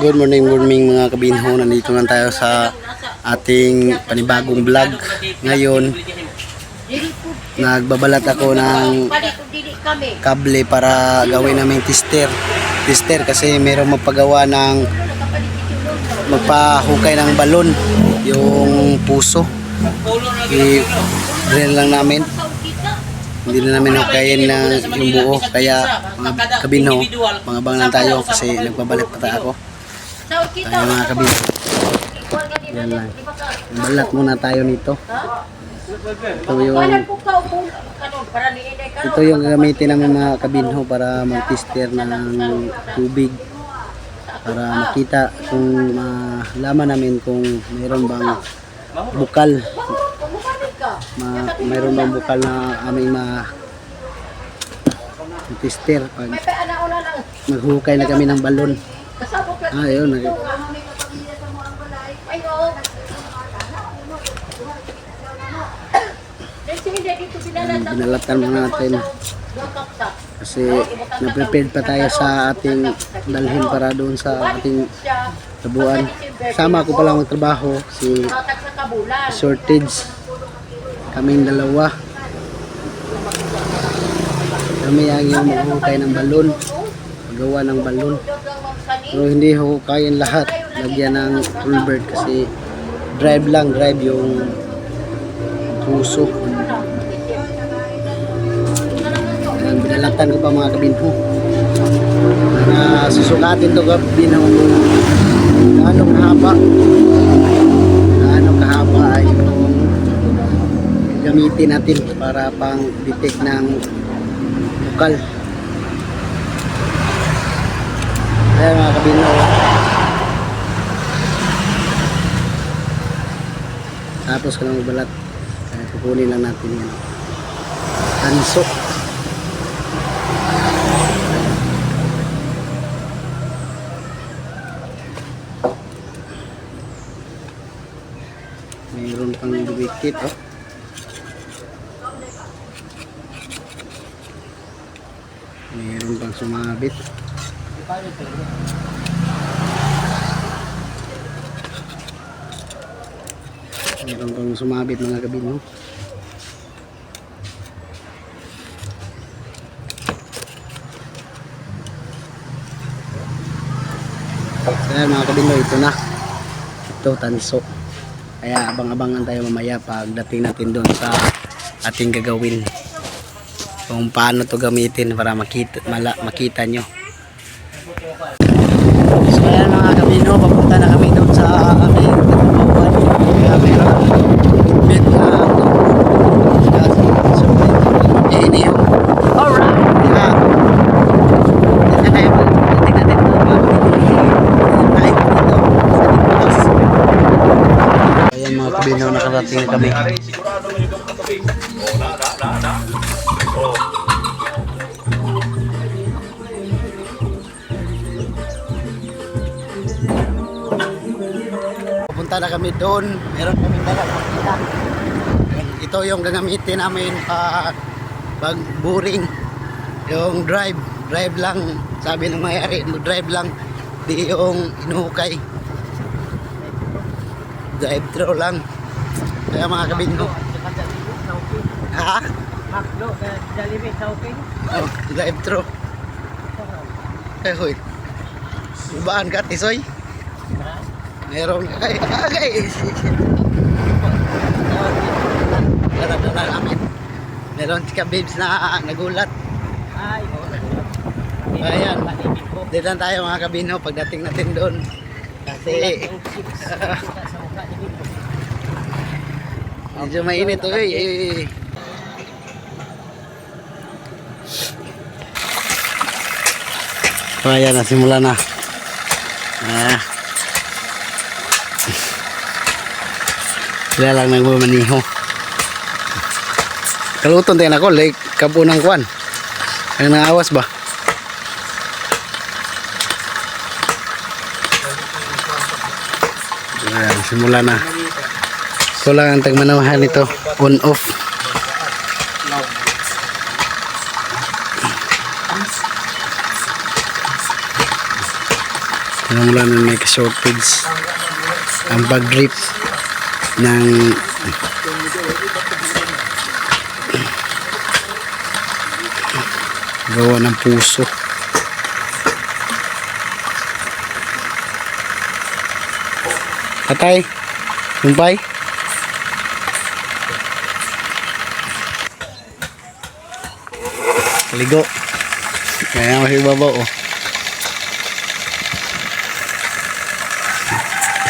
Good morning, good morning mga kabinho. Nandito lang tayo sa ating panibagong vlog. Ngayon, nagbabalat ako ng kable para gawin namin tester. Tester kasi mayroong magpagawa ng magpahukay ng balon yung puso. I-drill lang namin. Hindi na namin hukayin na yung buo. Kaya mga kabinho, mga bang lang tayo kasi nagbabalat pa tayo ako. Tayo mga kabinho. Yan lang. Balat muna tayo nito. Ito yung ito yung gagamitin namin mga kabinho para mag-tester ng tubig. Para makita kung malaman namin kung mayroon bang bukal. Ma mayroon bang bukal na aming ma tester pag maghukay na kami ng balon ah yun nag binalatan muna natin. Kasi na-prepared pa tayo sa ating dalhin para doon sa ating tabuan. Sama ko palang magtrabaho si shortage. Kaming dalawa. Kami ang yung maghukay ng balon magawa ng balon pero hindi hukayin lahat. Lagyan ng culvert kasi drive lang drive yung puso Ayan, binalatan ko pa mga kabinho para susukatin to kabinho kung gaano kahaba. Gaano kahaba ay gamitin natin para pang detect ng bukal ayan mga kabinho tapos ko lang magbalat kaya kukunin lang natin yan tanso mayroon pang dumikit oh. Mayroon pang sumabit mayroon pang sumabit mga kabino Kaya mga kabino ito na. Ito tanso. Kaya abang-abangan tayo mamaya pagdating natin doon sa ating gagawin. Kung paano to gamitin para makita, mala, makita nyo so ayan mga kabino papunta na kami doon sa aming katabawan kaya meron bit na so eh ini yung alright. Kaya na natin dito sa Dipos Ayan mga kabino, nakarating na kami. Pupunta na kami doon. Meron kami dala makina. Ito yung gagamitin namin pa pag boring. Yung drive. Drive lang. Sabi ng mayari, drive lang. Di yung inuhukay drive thru lang kaya mga kabingo ha? Makdo, Jollibee, Chowking. Oh, drive thru eh huy ibaan ka tisoy meron ay agay dala dala namin meron si babes na nagulat Ay, Ayan. Dito lang tayo mga kabino pagdating natin doon kasi. Medyo mainit eh. eh. So ayan, nasimula na. Ah. Sila lang nagbumaniho. Kaluton tayo na ko, like kabunang kwan. Ang naawas ba? Ayan, simula na. Ito lang ang tagmanawahan nito. On off. Namula na may shortage ang pag-drip ng gawa ng puso. Patay. Kumpay. Ligo. Kaya masih babaw oh.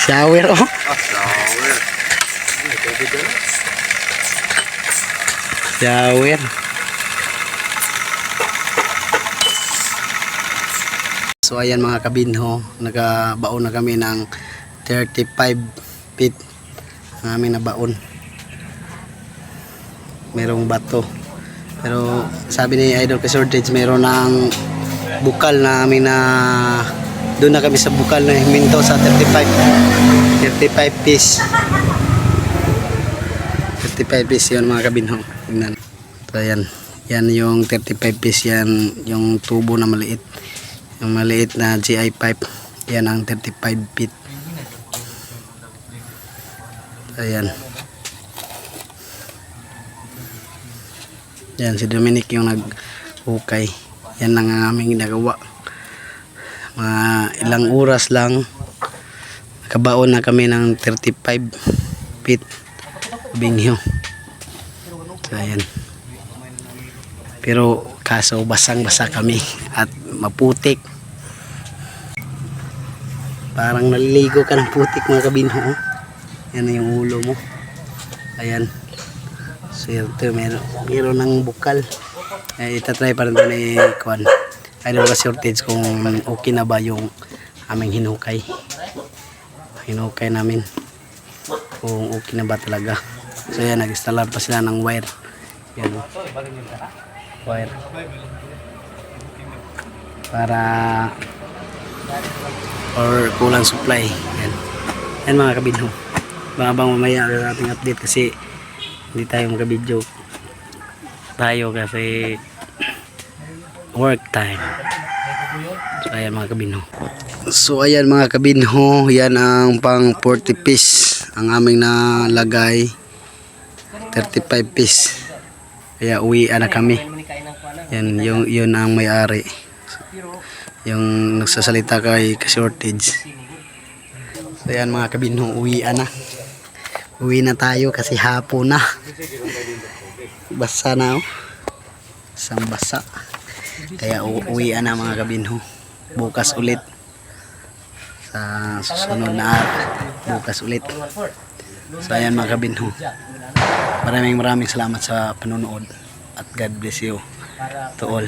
Shower oh. Shower. So ayan mga kabinho, nagabaon na kami ng 35 feet ang aming nabaon. Merong bato. Pero sabi ni Idol Shortage, meron ng bukal na amin na doon na kami sa bukal na himinto sa 35 35 piece 35 piece yun mga kabinho tignan. So yan. Yan yung 35 piece yan yung tubo na maliit. Yung maliit na GI pipe. Yan ang 35 feet. Ayan. Yan si Dominic yung naghukay. Yan lang ang aming ginagawa. Mga ilang oras lang. Kabaon na kami ng 35 feet bingyo ayan. Pero kaso basang basa kami at maputik. Parang naliligo ka ng putik mga kabinho oh. yan na yung ulo mo. Ayan. Ito meron, meron ng bukal. Eh, itatry pa rin ito ni Kwan. Idol ka shortage kung okay na ba yung aming hinukay? Hinukay namin kung okay na ba talaga so yan nag-install pa sila ng wire. Yan. Wire. Para or kulang supply. Yan. Yan mga kabinho babang mamaya ang ating update kasi hindi tayo makabidyo. Tayo kasi work time. So ayan mga kabinho so ayan mga kabinho yan ang pang 40 piece ang aming nalagay 35 piece. Kaya uwi na kami. Yan yung yun ang may-ari. Yung nagsasalita kay ka-shortage. So ayan mga kabinho uwi na uwi na tayo kasi hapon na. Basa na oh. Isang basa. Kaya uuwi na mga kabinho. Bukas ulit. Sa susunod na araw bukas ulit. So ayan mga kabinho maraming maraming salamat sa panonood at God bless you to all